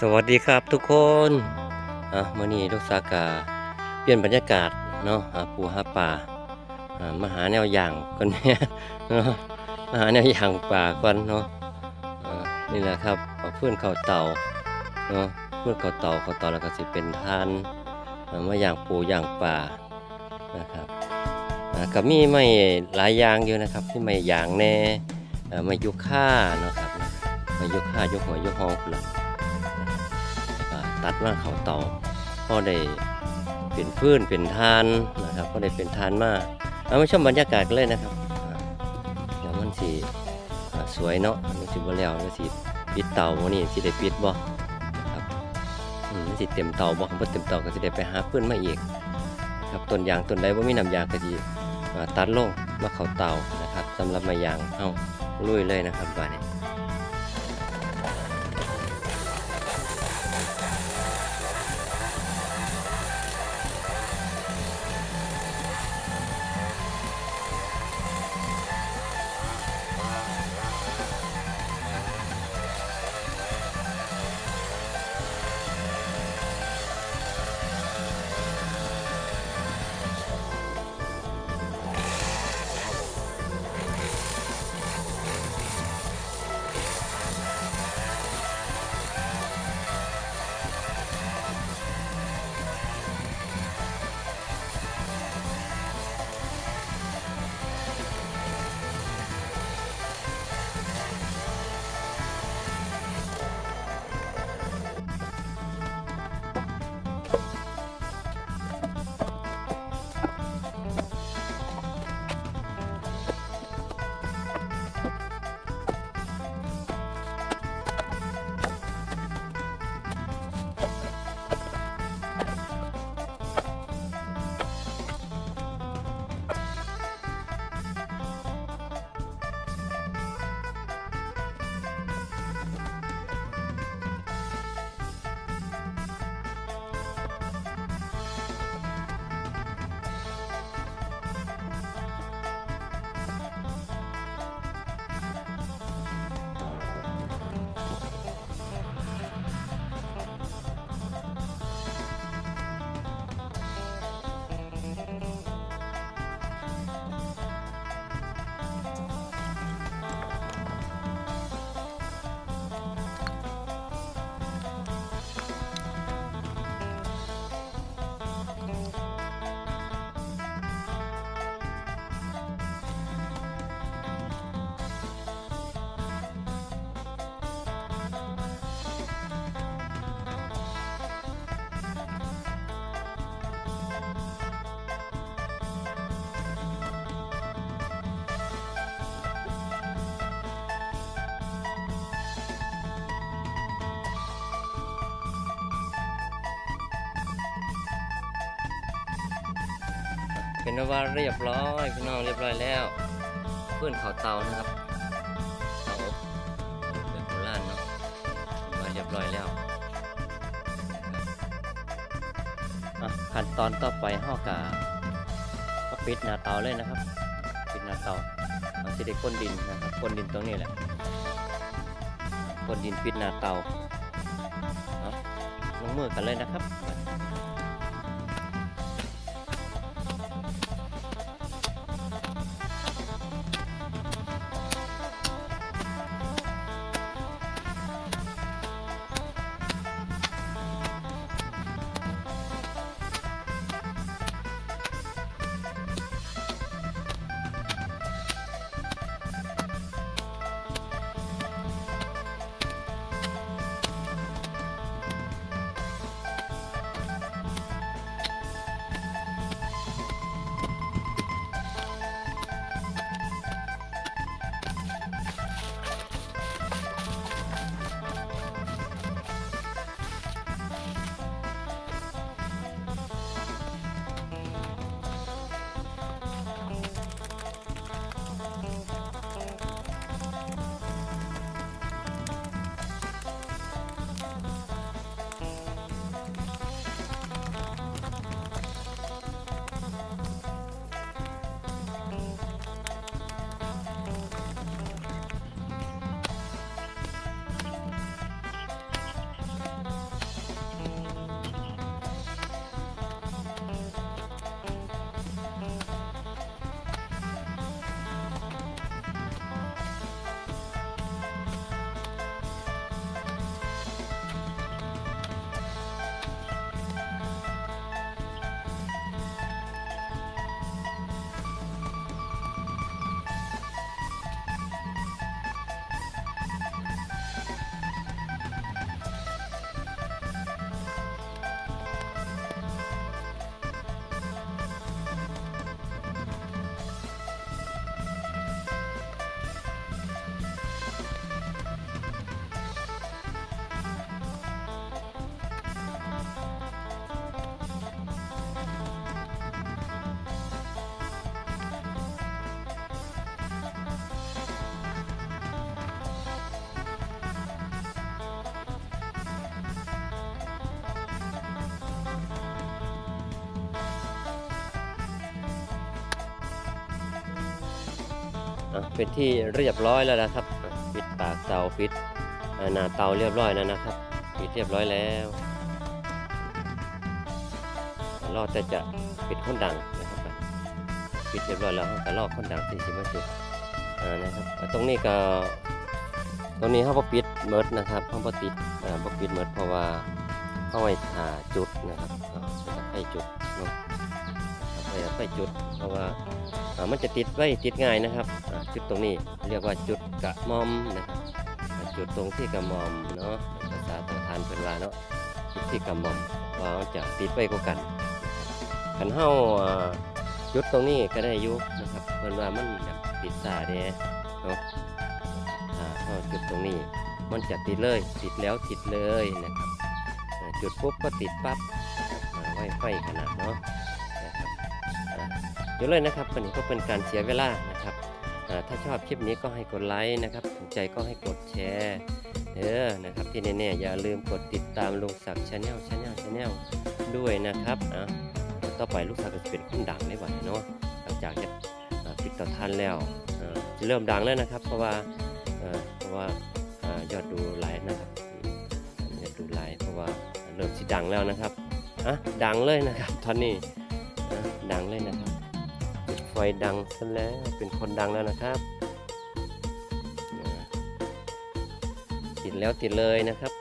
สวัสดีครับทุกคนอะมื่อนี้ลูกสากาเปลี่ยนบรรยากาศเนาะหาปูหาป่าอ่ามาหาแนวอย่างกันเนี่ยเนาะมาหาแนวอย่างป่ากันเนาะอ่านี่แหละครับเพื่อนเขาเต่าเนาะเพื่อนเขาเต่าเขาเต่าแล้วก็สิเป็นทานมาอย่างปูอย่างป่านะครับอ่าก็มีไม่หลายอย่างอยู่นะครับที่ไม่อย่างแน่อ่าไม่ยุค่าเนาะครับไม่ยุค่ายกหัวยกหองพุ่นละก็ ตัดมาเขาเตาพอได้เป็นฟื้นเป็นทานนะครับพอได้เป็นทานมาเอามาชมบรรยากาศกันเลยนะครับเดี๋ยวมันสีสวยเนาะมันสิบ่แล้วมันสิปิดเตาวันนี้สิได้ปิดบ่ครับอืมมันสิเต็มเตาบ่บ่เต็มเตาก็สิได้ไปหาฟืนมาอีกครับต้นยางต้นใดบ่ามีน้ำยางก็สิอ่ตัดลงมาเขาเตานะครับสำหรับไม้ยางเฮาลุยเลยนะครับบัดนี้ เป็นว่าเรียบร้อยพี่น้องเรียบร้อยแล้วเพื่อนเขาเตานะครับเตาแบบโบราณเนาะมาเรียบร้อยแล้วอะขั้นตอนต่อไปห่อกาก็ปิดหน้าเตาเลยนะครับ ปิดหน้าเตาเอาสิได้ก้นดินนะครับก้นดินตรงนี้แหละก้นดินปิดหน้าเตาเอาลงมือกันเลยนะครับ เป็นที่เรียบร้อยแล้วนะครับปิดปากเตาปิดอ่าหน้าเตาเรียบร้อยแล้วนะครับปิดเรียบร้อยแล้วรอแต่จะปิดคนดังนะครับปิดเรียบร้อยแล้วก็รอคนดังสี่สิบนาทีอ่านะครับตรงนี้ก็ตรงนี้เขาบ่ปิดเมิดนะครับเขาบ่ติดอ่าปิดเมิดเพราะว่าเขาไว้หาจุดนะครับให้จุดเนาะ ให้ให้จุด เพราะว่ามันจะติดไว้ติดง่ายนะครับจุดตรงนี้เรียกว่าจุดกระหมอมนะครับจุดตรงที่กระหมอมเนาะภาษาต่อทานเป็นว่าเนาะจุดที่กระหมอมว่ามันจะติดไว้กว่ากันคันเฮาอ่าจุดตรงนี้ก็ได้ยุนะครับเพิ่นว่ามันติดสาเด้เนาะเข้าจุดตรงนี้มันจะติดเลย ติดแล้วติดเลยนะครับจุดปุ๊บก็ติดปั๊บไวไฟขนาดเนาะาเดี๋ยวเลยนะครับวันนี้ก็เป็นการเสียเวลานะครับถ้าชอบคลิปนี้ก็ให้กดไลค์นะครับถูกใจก็ให้กดแชร์เออนะครับที่แน่ๆอย่าลืมกดติดตามลุงศักดิ์ชาแนลชาแนลชาแนลด้วยนะครับอะต่อไปลูกศักดิ์จะเป็นคนดังในวันเนาะหลังจากจะอ่าปิดต่อทันแล้วจะเริ่มดังแล้วนะครับ เพราะว่าเพราะว่ายอดดูไลฟ์นะครับยอดดูไลฟ์เพราะว่าเริ่มสิดังแล้วนะครับอะดังเลยนะครับตอนนี้อะดังเลยนะครับ ไฟดังซะแล้วเป็นคนดังแล้วนะครับ ติดแล้วติดเลยนะครับ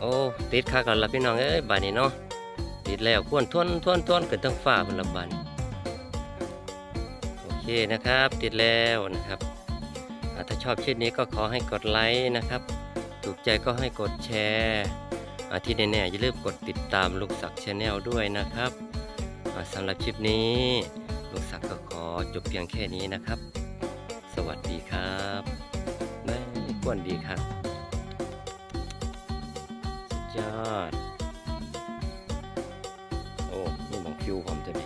โอ้ติดคักกันละพี่น้องเอ้ยบานนี้เนาะติดแล้วควนทวนทวนทวนขึ้นทั้งฟ้าเป็นละบานโอเคนะครับ ติดแล้วนะครับถ้าชอบคลิปนี้ก็ขอให้กดไลค์นะครับ ถูกใจก็ให้กดแชร์ที่แน่ๆอย่าลืมกดติดตามลูกศักดิ์ชาแนลด้วยนะครับสำหรับคลิปนี้ ลูกศักดิ์ก็ขอจบเพียงแค่นี้นะครับ สวัสดีครับไม่กวนดีครับ ยอด โอ้ นี่ของคิวผมจะมี